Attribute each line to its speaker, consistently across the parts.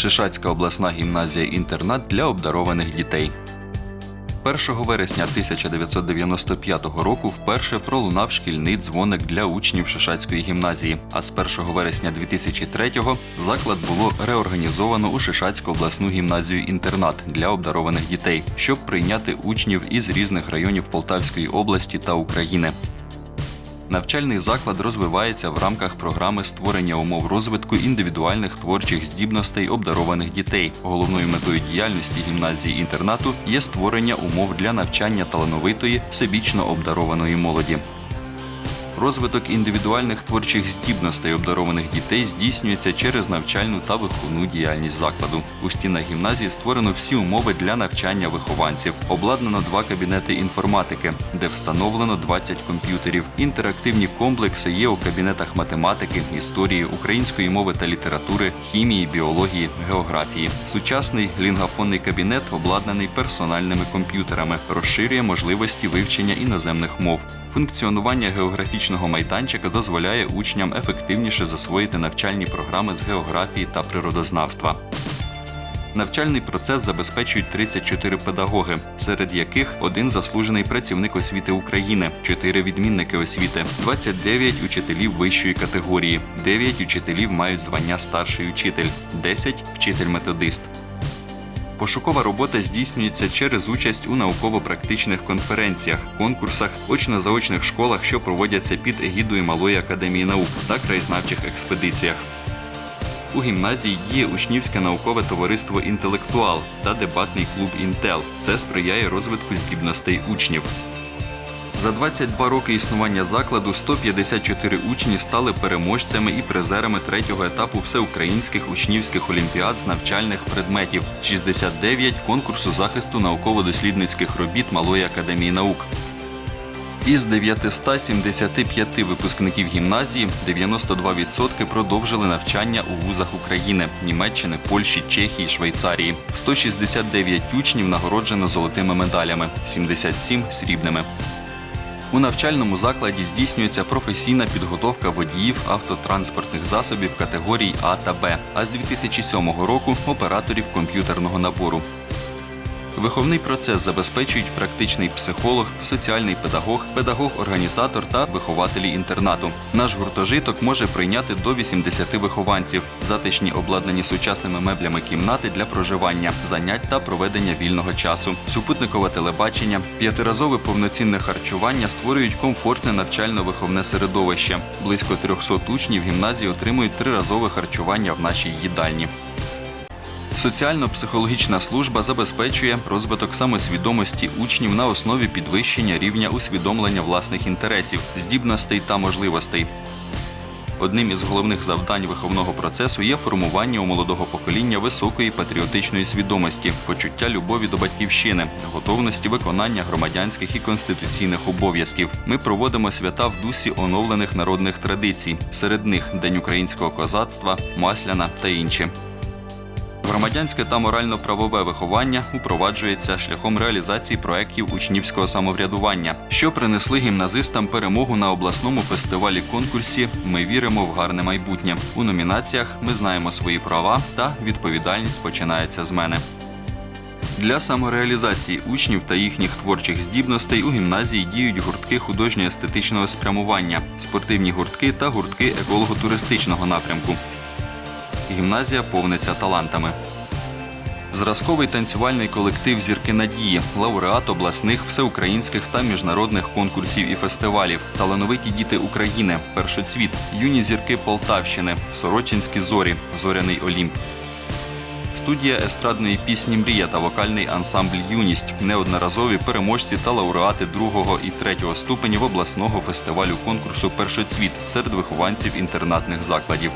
Speaker 1: Шишацька обласна гімназія-інтернат для обдарованих дітей. 1 вересня 1995 року вперше пролунав шкільний дзвоник для учнів Шишацької гімназії. А з 1 вересня 2003-го заклад було реорганізовано у Шишацьку обласну гімназію-інтернат для обдарованих дітей, щоб прийняти учнів із різних районів Полтавської області та України. Навчальний заклад розвивається в рамках програми створення умов розвитку індивідуальних творчих здібностей обдарованих дітей. Головною метою діяльності гімназії інтернату є створення умов для навчання талановитої, всебічно обдарованої молоді. Розвиток індивідуальних творчих здібностей обдарованих дітей здійснюється через навчальну та виховну діяльність закладу. У стінах гімназії створено всі умови для навчання вихованців. Обладнано два кабінети інформатики, де встановлено 20 комп'ютерів. Інтерактивні комплекси є у кабінетах математики, історії, української мови та літератури, хімії, біології, географії. Сучасний лінгафонний кабінет обладнаний персональними комп'ютерами, розширює можливості вивчення іноземних мов. Функціонування географічного майданчика дозволяє учням ефективніше засвоїти навчальні програми з географії та природознавства. Навчальний процес забезпечують 34 педагоги, серед яких один заслужений працівник освіти України, 4 відмінники освіти, 29 учителів вищої категорії, 9 учителів мають звання старший учитель, 10 вчитель-методист. Пошукова робота здійснюється через участь у науково-практичних конференціях, конкурсах, очно-заочних школах, що проводяться під егідою Малої академії наук та краєзнавчих експедиціях. У гімназії діє учнівське наукове товариство Інтелектуал та дебатний клуб Інтел. Це сприяє розвитку здібностей учнів. За 22 роки існування закладу 154 учні стали переможцями і призерами третього етапу всеукраїнських учнівських олімпіад з навчальних предметів, 69 конкурсу захисту науково-дослідницьких робіт Малої академії наук. Із 975 випускників гімназії 92% продовжили навчання у вузах України, Німеччини, Польщі, Чехії, Швейцарії. 169 учнів нагороджено золотими медалями, 77 – срібними. У навчальному закладі здійснюється професійна підготовка водіїв автотранспортних засобів категорій А та Б, а з 2007 року операторів комп'ютерного набору. Виховний процес забезпечують практичний психолог, соціальний педагог, педагог-організатор та вихователі інтернату. Наш гуртожиток може прийняти до 80 вихованців, затишні обладнані сучасними меблями кімнати для проживання, занять та проведення вільного часу, супутникове телебачення, п'ятиразове повноцінне харчування створюють комфортне навчально-виховне середовище. Близько 300 учнів гімназії отримують триразове харчування в нашій їдальні. Соціально-психологічна служба забезпечує розвиток самосвідомості учнів на основі підвищення рівня усвідомлення власних інтересів, здібностей та можливостей. Одним із головних завдань виховного процесу є формування у молодого покоління високої патріотичної свідомості, почуття любові до батьківщини, готовності виконання громадянських і конституційних обов'язків. Ми проводимо свята в дусі оновлених народних традицій. Серед них День українського козацтва, Масляна та інші. Громадянське та морально-правове виховання упроваджується шляхом реалізації проєктів учнівського самоврядування, що принесли гімназистам перемогу на обласному фестивалі конкурсі Ми віримо в гарне майбутнє. У номінаціях Ми знаємо свої права та відповідальність починається з мене. Для самореалізації учнів та їхніх творчих здібностей у гімназії діють гуртки художньо-естетичного спрямування, спортивні гуртки та гуртки еколого-туристичного напрямку. Гімназія повниться талантами. Зразковий танцювальний колектив Зірки Надії, лауреат обласних, всеукраїнських та міжнародних конкурсів і фестивалів, талановиті діти України, першоцвіт, юні зірки Полтавщини, Сорочинські зорі, Зоряний Олімп. Студія естрадної пісні Мрія та вокальний ансамбль Юність неодноразові переможці та лауреати другого і третього ступенів обласного фестивалю конкурсу Першоцвіт серед вихованців інтернатних закладів.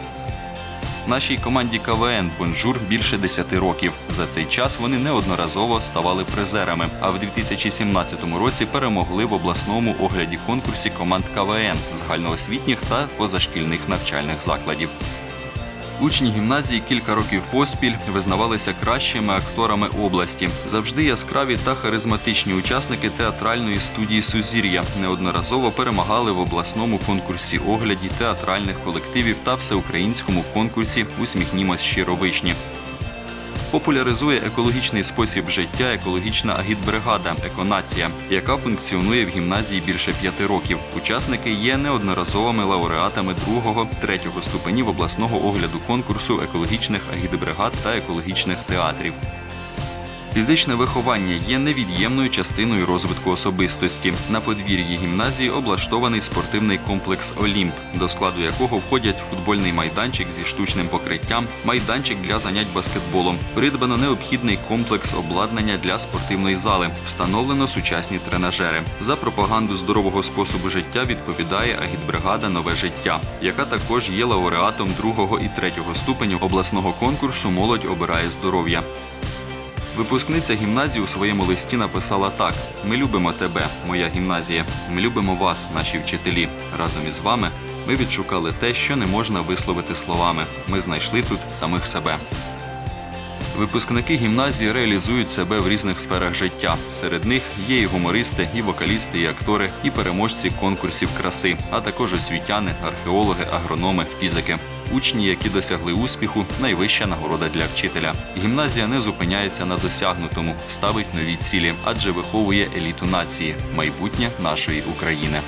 Speaker 1: Нашій команді КВН Бонжур більше 10 років. За цей час вони неодноразово ставали призерами. А в 2017 році перемогли в обласному огляді конкурсі команд КВН загальноосвітніх та позашкільних навчальних закладів. Учні гімназії кілька років поспіль визнавалися кращими акторами області. Завжди яскраві та харизматичні учасники театральної студії Сузір'я неодноразово перемагали в обласному конкурсі огляді театральних колективів та всеукраїнському конкурсі Усміхнімось щиро вишні. Популяризує екологічний спосіб життя екологічна агітбригада Еконація, яка функціонує в гімназії більше п'яти років. Учасники є неодноразовими лауреатами другого, третього ступенів обласного огляду конкурсу екологічних агітбригад та екологічних театрів. Фізичне виховання є невід'ємною частиною розвитку особистості. На подвір'ї гімназії облаштований спортивний комплекс Олімп, до складу якого входять футбольний майданчик зі штучним покриттям, майданчик для занять баскетболом. Придбано необхідний комплекс обладнання для спортивної зали, встановлено сучасні тренажери. За пропаганду здорового способу життя відповідає агітбригада Нове життя, яка також є лауреатом другого і третього ступенів обласного конкурсу Молодь обирає здоров'я. Випускниця гімназії у своєму листі написала так: Ми любимо тебе, моя гімназія. Ми любимо вас, наші вчителі. Разом із вами ми відшукали те, що не можна висловити словами. Ми знайшли тут самих себе. Випускники гімназії реалізують себе в різних сферах життя. Серед них є і гумористи, і вокалісти, і актори, і переможці конкурсів краси, а також освітяни, археологи, агрономи, фізики. Учні, які досягли успіху, найвища нагорода для вчителя. Гімназія не зупиняється на досягнутому, ставить нові цілі, адже виховує еліту нації, майбутнє нашої України.